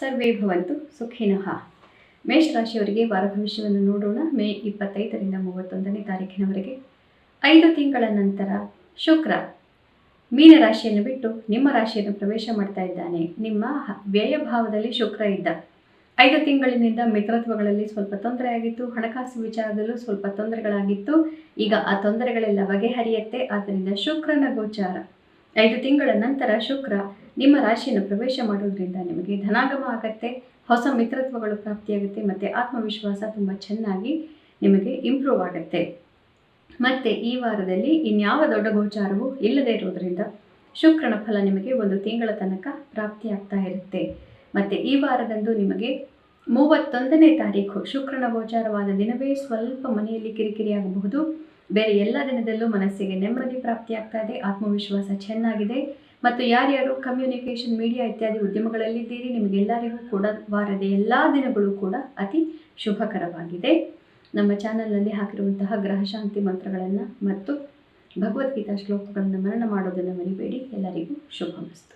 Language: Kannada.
ಸರ್ವೇ ಭವಂತು ಸುಖಿನಃ. ಮೇಷರಾಶಿಯವರಿಗೆ ವಾರ ಭವಿಷ್ಯವನ್ನು ನೋಡೋಣ. ಮೇ ಇಪ್ಪತ್ತೈದರಿಂದ ಮೂವತ್ತೊಂದನೇ ತಾರೀಕಿನವರೆಗೆ ಐದು ತಿಂಗಳ ನಂತರ ಶುಕ್ರ. ಮೀನ ರಾಶಿಯನ್ನು ಬಿಟ್ಟು ನಿಮ್ಮ ರಾಶಿಯನ್ನು ಪ್ರವೇಶ ಮಾಡ್ತಾ ಇದ್ದಾನೆ. ನಿಮ್ಮ ಹ- ವ್ಯಯಭಾವದಲ್ಲಿ ಶುಕ್ರ ಇದ್ದ. ಐದು ತಿಂಗಳಿನಿಂದ ಮಿತ್ರತ್ವಗಳಲ್ಲಿ ಸ್ವಲ್ಪ ತೊಂದರೆ ಆಗಿತ್ತು. ಹಣಕಾಸು ವಿಚಾರದಲ್ಲೂ ಸ್ವಲ್ಪ ತೊಂದರೆಗಳಾಗಿತ್ತು. ಈಗ ಆ ತೊಂದರೆಗಳೆಲ್ಲ ಬಗೆಹರಿಯತ್ತೆ. ಆದ್ದರಿಂದ ಶುಕ್ರನ ಗೋಚಾರ. ಐದು ತಿಂಗಳ ನಂತರ ಶುಕ್ರ. ನಿಮ್ಮ ರಾಶಿಯನ್ನು ಪ್ರವೇಶ ಮಾಡೋದ್ರಿಂದ ನಿಮಗೆ ಧನಾಗಮ ಆಗತ್ತೆ, ಹೊಸ ಮಿತ್ರತ್ವಗಳು ಪ್ರಾಪ್ತಿಯಾಗುತ್ತೆ ಮತ್ತು ಆತ್ಮವಿಶ್ವಾಸ ತುಂಬ ಚೆನ್ನಾಗಿ ನಿಮಗೆ ಇಂಪ್ರೂವ್ ಆಗುತ್ತೆ. ಮತ್ತು ಈ ವಾರದಲ್ಲಿ ಇನ್ಯಾವ ದೊಡ್ಡ ಗೋಚಾರವೂ ಇಲ್ಲದೆ ಇರೋದರಿಂದ ಶುಕ್ರನ ಫಲ ನಿಮಗೆ ಒಂದು ತಿಂಗಳ ತನಕ ಪ್ರಾಪ್ತಿಯಾಗ್ತಾ ಇರುತ್ತೆ. ಮತ್ತು ಈ ವಾರದಂದು ನಿಮಗೆ ಮೂವತ್ತೊಂದನೇ ತಾರೀಕು ಶುಕ್ರನ ಗೋಚಾರವಾದ ದಿನವೇ ಸ್ವಲ್ಪ ಮನೆಯಲ್ಲಿ ಕಿರಿಕಿರಿ ಆಗಬಹುದು. ಬೇರೆ ಎಲ್ಲ ದಿನದಲ್ಲೂ ಮನಸ್ಸಿಗೆ ನೆಮ್ಮದಿ ಪ್ರಾಪ್ತಿಯಾಗ್ತಾ ಇದೆ, ಆತ್ಮವಿಶ್ವಾಸ ಚೆನ್ನಾಗಿದೆ. ಮತ್ತು ಯಾರ್ಯಾರು ಕಮ್ಯುನಿಕೇಷನ್ ಮೀಡಿಯಾ ಇತ್ಯಾದಿ ಉದ್ಯಮಗಳಲ್ಲಿದ್ದೀರಿ, ನಿಮಗೆಲ್ಲರಿಗೂ ಕೂಡ ವಾರದ ಎಲ್ಲ ದಿನಗಳು ಕೂಡ ಅತಿ ಶುಭಕರವಾಗಿದೆ. ನಮ್ಮ ಚಾನಲ್ನಲ್ಲಿ ಹಾಕಿರುವಂತಹ ಗ್ರಹಶಾಂತಿ ಮಂತ್ರಗಳನ್ನು ಮತ್ತು ಭಗವದ್ಗೀತಾ ಶ್ಲೋಕಗಳನ್ನು ಮರಣ ಮಾಡೋದನ್ನು ಮರಿಬೇಡಿ. ಎಲ್ಲರಿಗೂ ಶುಭಮಸ್ತು.